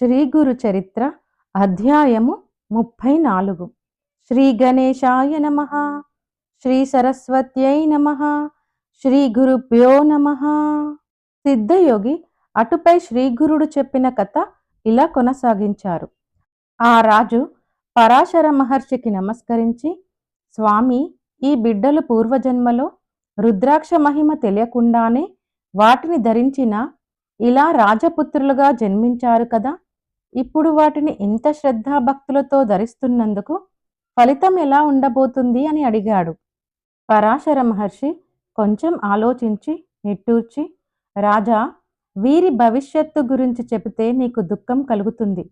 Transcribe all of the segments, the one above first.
శ్రీ గురు చరిత్ర అధ్యాయము ముప్పై నాలుగు. శ్రీ గణేశాయ నమ. శ్రీ సరస్వత్యై నమ. శ్రీ గురుభ్యో నమ. సిద్ధయోగి అటుపై శ్రీ గురుడు చెప్పిన కథ ఇలా కొనసాగించారు. ఆ రాజు పరాశర మహర్షికి నమస్కరించి స్వామి ఈ బిడ్డలు పూర్వజన్మలో రుద్రాక్ష మహిమ తెలియకుండానే వాటిని ధరించిన ఇలా రాజపుత్రులుగా జన్మించారు కదా. ఇప్పుడు వాటిని ఇంత శ్రద్ధాభక్తులతో ధరిస్తున్నందుకు ఫలితం ఎలా ఉండబోతుంది అని అడిగాడు. పరాశర మహర్షి కొంచెం ఆలోచించి నిట్టూర్చి రాజా వీరి భవిష్యత్తు గురించి చెబితే నీకు దుఃఖం కలుగుతుంది.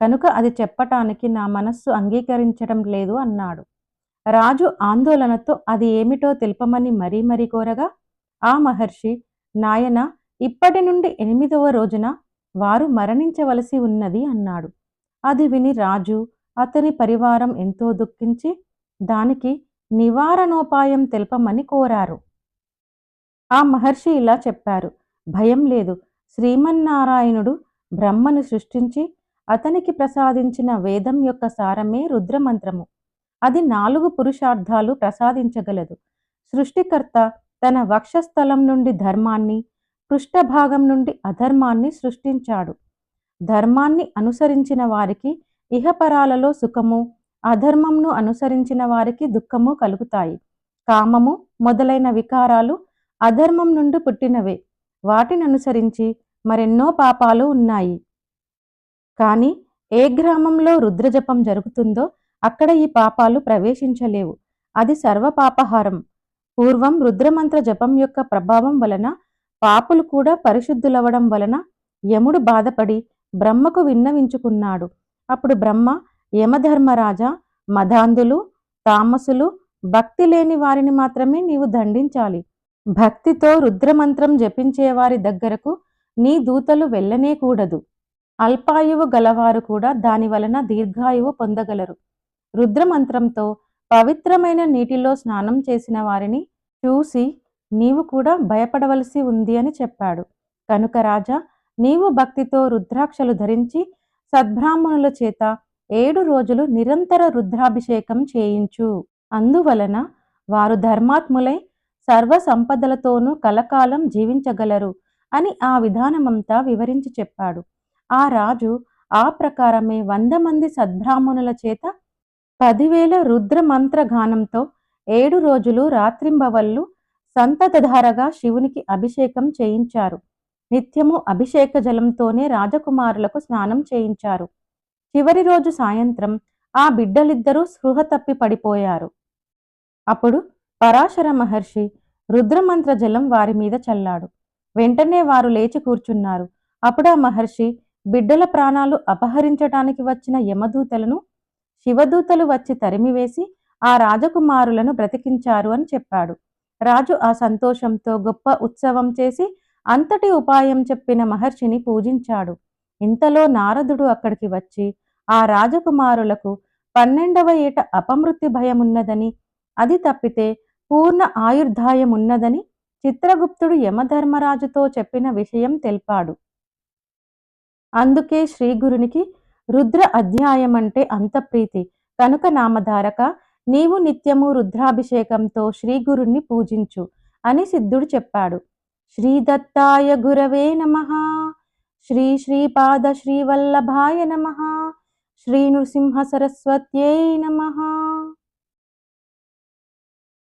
కనుక అది చెప్పటానికి నా మనస్సు అంగీకరించడం లేదు అన్నాడు. రాజు ఆందోళనతో అది ఏమిటో తెలుపమని మరీ మరీ కోరగా? ఆ మహర్షి నాయన ఇప్పటి నుండి ఎనిమిదవ రోజున వారు మరణించవలసి ఉన్నది అన్నాడు. అది విని రాజు అతని పరివారం ఎంతో దుఃఖించి దానికి నివారణోపాయం తెలపమని కోరారు. ఆ మహర్షి ఇలా చెప్పారు. భయం లేదు. శ్రీమన్నారాయణుడు బ్రహ్మను సృష్టించి అతనికి ప్రసాదించిన వేదం యొక్క సారమే రుద్రమంత్రము. అది నాలుగు పురుషార్థాలు ప్రసాదించగలదు. సృష్టికర్త తన వక్షస్థలం నుండి ధర్మాన్ని పృష్ఠభాగం నుండి అధర్మాన్ని సృష్టించాడు. ధర్మాన్ని అనుసరించిన వారికి ఇహపరాలలో సుఖము అధర్మంను అనుసరించిన వారికి దుఃఖము కలుగుతాయి. కామము మొదలైన వికారాలు అధర్మం నుండి పుట్టినవే. వాటిని అనుసరించి మరెన్నో పాపాలు ఉన్నాయి. కానీ ఏ గ్రామంలో రుద్రజపం జరుగుతుందో అక్కడ ఈ పాపాలు ప్రవేశించలేవు. అది సర్వపాపహారం. పూర్వం రుద్రమంత్ర జపం యొక్క ప్రభావం వలన పాపులు కూడా పరిశుద్ధులవడం వలన యముడు బాధపడి బ్రహ్మకు విన్నవించుకున్నాడు. అప్పుడు బ్రహ్మ యమధర్మరాజా మదాంధులు తామసులు భక్తి లేని వారిని మాత్రమే నీవు దండించాలి. భక్తితో రుద్రమంత్రం జపించే వారి దగ్గరకు నీ దూతలు వెళ్ళనే కూడదు. అల్పాయువు గలవారు కూడా దాని వలన దీర్ఘాయువు పొందగలరు. రుద్రమంత్రంతో పవిత్రమైన నీటిలో స్నానం చేసిన వారిని చూసి నీవు కూడా భయపడవలసి ఉంది అని చెప్పాడు. కనుక రాజా నీవు భక్తితో రుద్రాక్షలు ధరించి సద్బ్రాహ్మణుల చేత ఏడు రోజులు నిరంతర రుద్రాభిషేకం చేయించు. అందువలన వారు ధర్మాత్ములై సర్వ సంపదలతోనూ కలకాలం జీవించగలరు అని ఆ విధానమంతా వివరించి చెప్పాడు. ఆ రాజు ఆ ప్రకారమే వంద మంది సద్బ్రాహ్మణుల చేత పదివేల రుద్రమంత్రగానంతో ఏడు రోజులు రాత్రింబవళ్ళు సంతతధారగా శివునికి అభిషేకం చేయించారు. నిత్యము అభిషేక జలంతోనే రాజకుమారులకు స్నానం చేయించారు. చివరి రోజు సాయంత్రం ఆ బిడ్డలిద్దరూ స్పృహ తప్పి పడిపోయారు. అప్పుడు పరాశర మహర్షి రుద్రమంత్ర జలం వారి మీద చల్లాడు. వెంటనే వారు లేచి కూర్చున్నారు. అప్పుడు ఆ మహర్షి బిడ్డల ప్రాణాలు అపహరించటానికి వచ్చిన యమదూతలను శివదూతలు వచ్చి తరిమివేసి ఆ రాజకుమారులను బ్రతికించారు అని చెప్పాడు. రాజు ఆ సంతోషంతో గొప్ప ఉత్సవం చేసి అంతటి ఉపాయం చెప్పిన మహర్షిని పూజించాడు. ఇంతలో నారదుడు అక్కడికి వచ్చి ఆ రాజకుమారులకు పన్నెండవ ఏట అపమృత్యు భయమున్నదని అది తప్పితే పూర్ణ ఆయుర్ధాయమున్నదని చిత్రగుప్తుడు యమధర్మరాజుతో చెప్పిన విషయం తెలిపాడు. అందుకే శ్రీగురునికి రుద్ర అధ్యాయం అంటే అంత ప్రీతి. కనుక నామధారక నీవు నిత్యము రుద్రాభిషేకంతో శ్రీగురుణ్ణి పూజించు అని సిద్ధుడు చెప్పాడు. శ్రీదత్తాయ గురవే నమ. శ్రీ శ్రీపాద శ్రీవల్లభాయ నమ. శ్రీ నృసింహ సరస్వత్యై నమ.